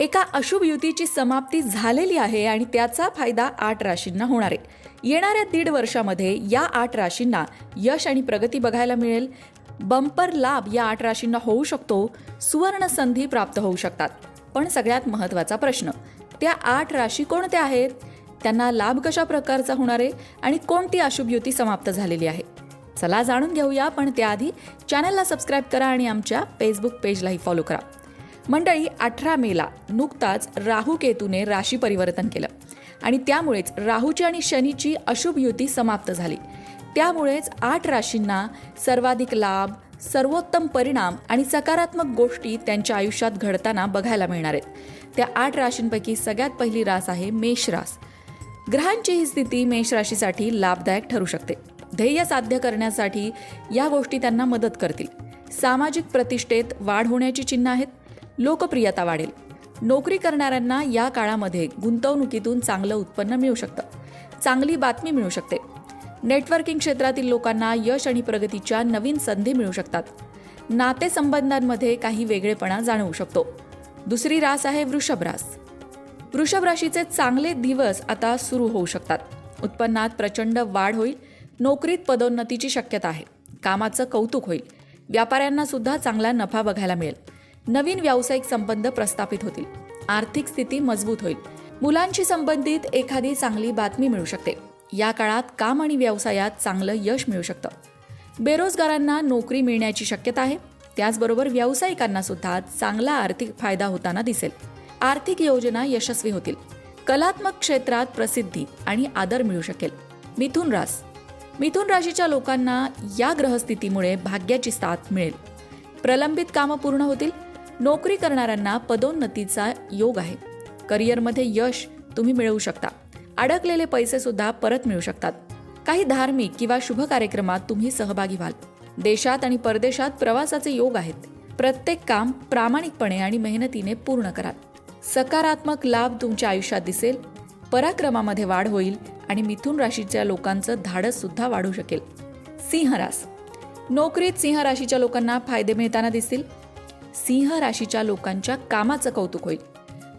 एका अशुभ युतीची समाप्ती झालेली आहे आणि त्याचा फायदा आठ राशींना होणार आहे. येणाऱ्या दीड वर्षामध्ये या आठ राशींना यश आणि प्रगती बघायला मिळेल. बंपर लाभ या आठ राशींना होऊ शकतो. सुवर्ण संधी प्राप्त होऊ शकतात. पण सगळ्यात महत्त्वाचा प्रश्न त्या आठ राशी कोणत्या आहेत? त्यांना लाभ कशा प्रकारचा होणार आहे आणि कोणती अशुभ युती समाप्त झालेली आहे? चला जाणून घेऊया पण त्याआधी चॅनलला सबस्क्राईब करा आणि आमच्या फेसबुक पेजलाही फॉलो करा. मंडळी अठरा मेला नुकताच राहू केतूने राशी परिवर्तन केलं. आणि त्यामुळेच राहूची आणि शनीची अशुभ युती समाप्त झाली. त्यामुळेच आठ राशींना सर्वाधिक लाभ सर्वोत्तम परिणाम आणि सकारात्मक गोष्टी त्यांच्या आयुष्यात घडताना बघायला मिळणार आहेत. त्या आठ राशींपैकी सगळ्यात पहिली रास आहे मेष रास. ग्रहांची ही स्थिती मेष राशीसाठी लाभदायक ठरू शकते. ध्येय साध्य करण्यासाठी या गोष्टी त्यांना मदत करतील. सामाजिक प्रतिष्ठेत वाढ होण्याची चिन्ह आहेत. लोकप्रियता वाढेल. नोकरी करणाऱ्यांना या काळामध्ये गुंतवणुकीतून चांगलं उत्पन्न मिळू शकतं. चांगली बातमी मिळू शकते. नेटवर्किंग क्षेत्रातील लोकांना यश आणि प्रगतीच्या नवीन संधी मिळू शकतात. नातेसंबंधांमध्ये काही वेगळेपणा जाणवू शकतो. दुसरी रास आहे वृषभ रास. वृषभ राशीचे चांगले दिवस आता सुरू होऊ शकतात. उत्पन्नात प्रचंड वाढ होईल. नोकरीत पदोन्नतीची शक्यता आहे. कामाचं कौतुक होईल. व्यापाऱ्यांना सुद्धा चांगला नफा बघायला मिळेल. नवीन व्यावसायिक संबंध प्रस्थापित होतील. आर्थिक स्थिती मजबूत होईल. मुलांशी संबंधित एखादी चांगली बातमी मिळू शकते. या काळात काम आणि व्यवसायात चांगलं यश मिळू शकतं. बेरोजगारांना नोकरी मिळण्याची शक्यता आहे. त्याचबरोबर व्यावसायिकांना सुद्धा चांगला आर्थिक फायदा होताना दिसेल. आर्थिक योजना यशस्वी होतील. कलात्मक क्षेत्रात प्रसिद्धी आणि आदर मिळू शकेल. मिथुन रास मिथुन राशीच्या लोकांना या ग्रहस्थितीमुळे भाग्याची साथ मिळेल. प्रलंबित कामं पूर्ण होतील. नोकरी करणाऱ्यांना पदोन्नतीचा योग आहे. करिअरमध्ये यश तुम्ही मिळवू शकता. अडकलेले पैसे सुद्धा परत मिळू शकतात. काही धार्मिक किंवा शुभ कार्यक्रमात तुम्ही सहभागी व्हाल. देशात आणि परदेशात प्रवासाचे योग आहेत. प्रत्येक काम प्रामाणिकपणे आणि मेहनतीने पूर्ण कराल. सकारात्मक लाभ तुमच्या आयुष्यात दिसेल. पराक्रमामध्ये वाढ होईल आणि मिथुन राशीच्या लोकांचं धाडस सुद्धा वाढू शकेल. सिंह रास. नोकरीत सिंह राशीच्या लोकांना फायदे मिळताना दिसतील. सिंह राशीच्या लोकांच्या कामाचं कौतुक होईल.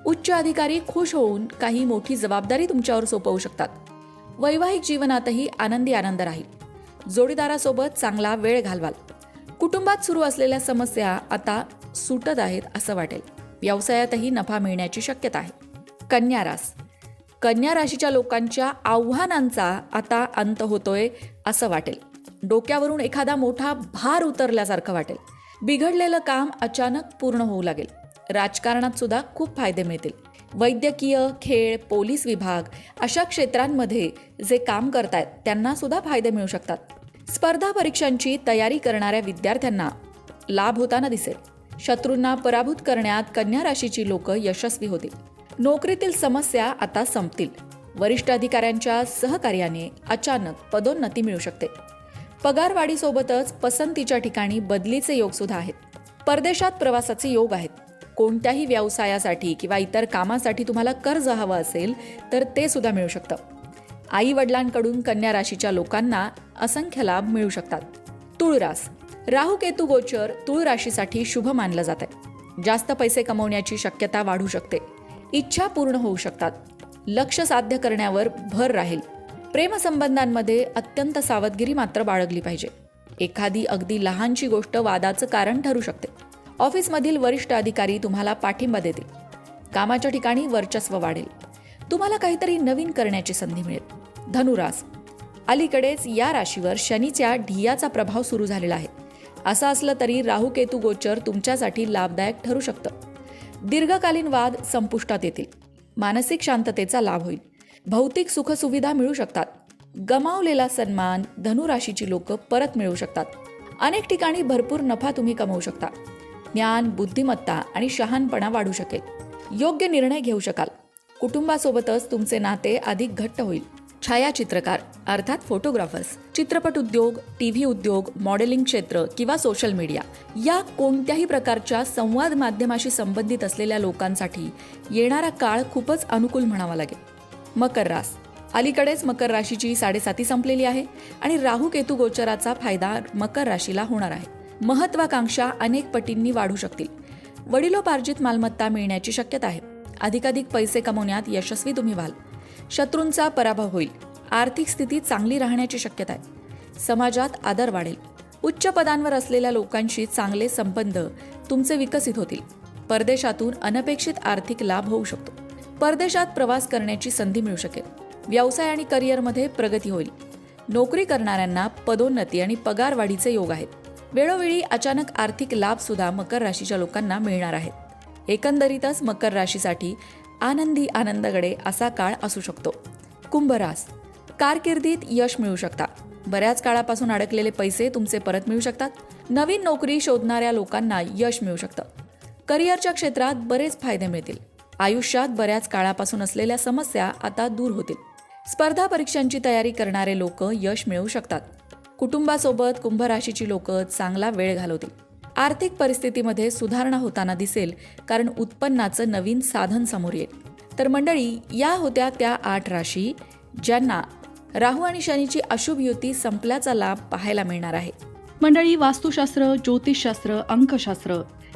उच्च अधिकारी खुश होऊन काही मोठी जबाबदारी तुमच्यावर सोपवू शकतात. वैवाहिक जीवनातही आनंदी आनंद राहील. जोडीदारासोबत चांगला वेळ घालवाल. कुटुंबात सुरू असलेल्या समस्या आता सुटत आहेत असं वाटेल. व्यवसायातही नफा मिळण्याची शक्यता आहे. कन्या रास. कन्या राशीच्या लोकांच्या आव्हानांचा आता अंत होतोय असं वाटेल. डोक्यावरून एखादा मोठा भार उतरल्यासारखं वाटेल. बिघडलेलं काम अचानक पूर्ण होऊ लागेल. राजकारणात सुद्धा खूप फायदे मिळतील. वैद्यकीय खेळ पोलीस विभाग अशा क्षेत्रांमध्ये जे काम करतायत त्यांना सुद्धा फायदे मिळू शकतात. स्पर्धा परीक्षांची तयारी करणाऱ्या विद्यार्थ्यांना लाभ होताना दिसेल. शत्रूंना पराभूत करण्यात कन्या राशीची लोक यशस्वी होतील. नोकरीतील समस्या आता संपतील. वरिष्ठ अधिकाऱ्यांच्या सहकार्याने अचानक पदोन्नती मिळू शकते. पगारवाढीसोबतच पसंतीच्या ठिकाणी बदलीचे योग सुद्धा आहेत. परदेशात प्रवासाचे योग आहेत. कोणत्याही व्यवसायासाठी किंवा इतर कामासाठी तुम्हाला कर्ज हवं असेल तर ते सुद्धा मिळू शकतं. आई वडिलांकडून कन्या राशीच्या लोकांना असंख्य लाभ मिळू शकतात. तुळरास. राहू केतू गोचर तुळ राशीसाठी शुभ मानलं जात आहे जास्त पैसे कमवण्याची शक्यता वाढू शकते. इच्छा पूर्ण होऊ शकतात. लक्ष साध्य करण्यावर भर राहील. प्रेमसंबंधांमध्ये अत्यंत सावधगिरी मात्र बाळगली पाहिजे. एखादी अगदी लहानशी गोष्ट वादाचं कारण ठरू शकते. ऑफिसमधील वरिष्ठ अधिकारी तुम्हाला पाठिंबा देतील. कामाच्या ठिकाणी वर्चस्व वाढेल. तुम्हाला काहीतरी नवीन करण्याची संधी मिळेल. धनुरास. अलीकडेच या राशीवर शनीच्या ढियाचा प्रभाव सुरू झालेला आहे. असं असलं तरी राहू केतू गोचर तुमच्यासाठी लाभदायक ठरू शकतं. दीर्घकालीन वाद संपुष्टात येतील. मानसिक शांततेचा लाभ होईल. भौतिक सुखसुविधा मिळू शकतात. गमावलेला सन्मान धनुराशीची लोक परत मिळवू शकतात. अनेक ठिकाणी भरपूर नफा तुम्ही कमवू शकता. ज्ञान बुद्धिमत्ता आणि शहाणपणा वाढू शकेल. योग्य निर्णय घेऊ शकाल. कुटुंबासोबतच तुमचे नाते अधिक घट्ट होईल. छायाचित्रकार अर्थात फोटोग्राफर्स चित्रपट उद्योग टीव्ही उद्योग मॉडेलिंग क्षेत्र किंवा सोशल मीडिया या कोणत्याही प्रकारच्या संवाद माध्यमाशी संबंधित असलेल्या लोकांसाठी येणारा काळ खूपच अनुकूल म्हणावा लागेल. मकर रास. अलीकडेच मकर राशीची साडेसाती संपलेली आहे आणि राहू केतू गोचराचा फायदा मकर राशीला होणार आहे. महत्वाकांक्षा अनेक पटींनी वाढू शकतील. वडिलोपार्जित मालमत्ता मिळण्याची शक्यता आहे. अधिकाधिक पैसे कमवण्यात यशस्वी तुम्ही व्हाल. शत्रूंचा पराभव होईल. आर्थिक स्थिती चांगली राहण्याची शक्यता आहे. समाजात आदर वाढेल. उच्च पदांवर असलेल्या लोकांशी चांगले संबंध तुमचे विकसित होतील. परदेशातून अनपेक्षित आर्थिक लाभ होऊ शकतो. परदेशात प्रवास करण्याची संधी मिळू शकेल. व्यवसाय आणि करिअरमध्ये प्रगती होईल. नोकरी करणाऱ्यांना पदोन्नती आणि पगार वाढीचे योग आहेत. वेळोवेळी अचानक आर्थिक लाभ सुद्धा मकर राशीच्या लोकांना मिळणार आहेत. एकंदरीतच मकर राशीसाठी आनंदी आनंदगडे असा काळ असू शकतो. कुंभरास कारकिर्दीत यश मिळू शकता. बऱ्याच काळापासून अडकलेले पैसे तुमचे परत मिळू शकतात. नवीन नोकरी शोधणाऱ्या लोकांना यश मिळू शकतं. करिअरच्या क्षेत्रात बरेच फायदे मिळतील. आयुष्यात बऱ्याच काळापासून असलेल्या समस्या आता दूर होतील. स्पर्धा परीक्षांची तयारी करणारे लोक यश मिळवू शकतात. कुटुंबासोबत कुंभराशीची लोक चांगला वेळ घालवतील. आर्थिक परिस्थितीमध्ये सुधारणा होताना दिसेल कारण उत्पन्नाचं नवीन साधन समोर येईल. तर मंडळी या होत्या त्या आठ राशी ज्यांना राहू आणि शनीची अशुभ युती संपल्याचा लाभ पाहायला मिळणार आहे. मंडळी वास्तुशास्त्र ज्योतिषशास्त्र अंकशास्त्र